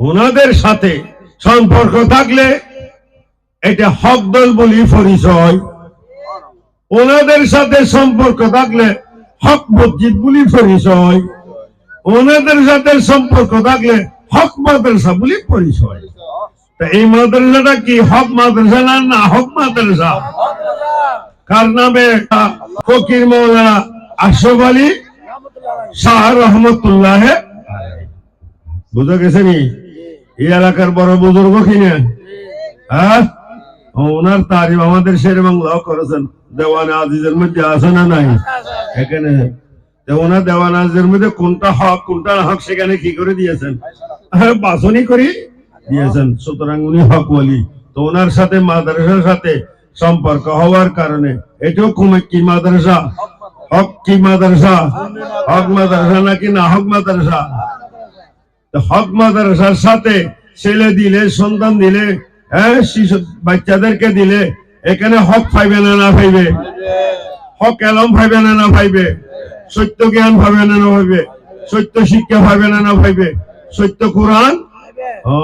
ওনাদের সাথে সম্পর্ক থাকলে এটা হক দল বলি পরিচয়। ওনাদের সাথে সম্পর্ক থাকলে হক মসজিদ বলি পরিচয়। ওনাদের সাথে সম্পর্ক থাকলে হক মাদ্রাসা বলি পরিচয়। তা এই মাদ্রাসাটা কি হক মাদ্রাসা না না হক মাদ্রাসা? কার নামে? ফকির মৌলানা আশরফ আলী শাহ রহমতুল্লাহ বুঝা গেছে নি? এলাকার বড় বুজুর্গ কিনে? হ্যাঁ? ওনার তারিফ আমাদের শের বাংলাও করেছেন। দেওয়ানে আজিজের মধ্যে আছে না নাই? এখানে ওনার দেওয়ান আজিজের মধ্যে কোনটা হক কোনটা না হক সেখানে কি করে দিয়েছেন? হ্যাঁ, বাছনি করে দিয়েছেন। সুতরাং উনি হক বলি তো ওনার সাথে মাদ্রাসার সাথে সম্পর্ক হওয়ার কারণে এটাও কি মাদ্রাসা? হক কি মাদ্রাসা? হক মাদ্রাসা নাকি না হক মাদ্রাসা? হক মাদ্রাসার সাথে ছেলে দিলে সন্তান দিলে হ্যাঁ শিশু বাচ্চাদেরকে দিলে এখানে হক ফাইবে না না পাইবে? হক এলম পাইবে না না পাইবে? সত্য জ্ঞান ফাইবে না না পাইবে? সত্য শিক্ষা ফাইবে না না পাইবে? সত্য কোরআন? ও।